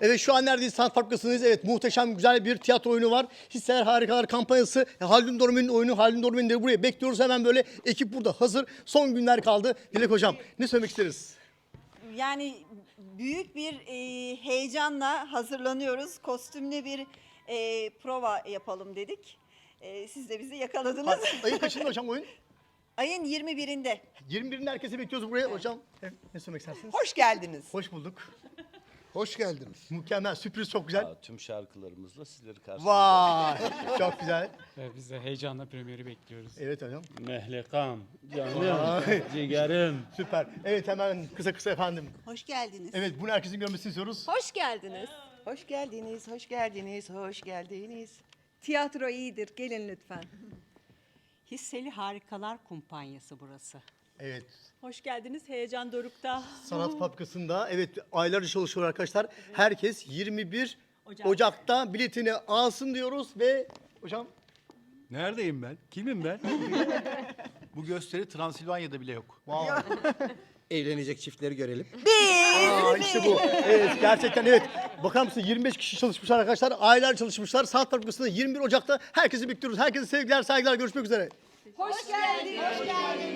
Evet şu an neredeyiz? Sanat Fabrikası'ndayız. Evet muhteşem güzel bir tiyatro oyunu var. Hisseler Harikalar kampanyası. E, Haldun Dormen'in oyunu. Haldun Dormen'i de buraya bekliyoruz. Hemen böyle ekip burada hazır. Son günler kaldı. Dilek Hocam ne söylemek isteriz? Yani büyük bir e, heyecanla hazırlanıyoruz. Kostümlü bir e, prova yapalım dedik. E, siz de bizi yakaladınız. Ayın kaçında hocam oyun? Ayın 21'inde. 21'inde herkesi bekliyoruz buraya. Hocam ne söylemek istersiniz? Hoş geldiniz. Hoş bulduk. Hoş geldiniz. Mükemmel. Sürpriz çok güzel. Aa, Tüm şarkılarımızla sizleri karşılayacağız. Vay. çok güzel. Ve biz de heyecanla premieri bekliyoruz. Evet hocam. Mehlekam, canım, ciğerim. Süper. Evet hemen kısa kısa efendim. Hoş geldiniz. Evet bunu herkesin görmesini istiyoruz. Hoş geldiniz. Hoş geldiniz, hoş geldiniz, hoş geldiniz. Tiyatro iyidir. Gelin lütfen. Hisseli Harikalar Kumpanyası burası. Evet. Hoş geldiniz. Heyecan dorukta. Sanat Fabrikası'nda evet aylarca çalışıyor arkadaşlar. Herkes 21 Ocak'ta biletini alsın diyoruz ve hocam Neredeyim ben? Kimim ben? Bu gösteri Transilvanya'da bile yok. wow. Evlenecek çiftleri görelim. Aa, işte bu. Evet gerçekten evet. Bakar mısın 25 kişi çalışmışlar arkadaşlar. Aylar çalışmışlar. Sanat Fabrikası'nda 21 Ocak'ta herkesi bekliyoruz. Herkese sevgiler, saygılar. Görüşmek üzere. Hoş geldiniz. Hoş geldiniz.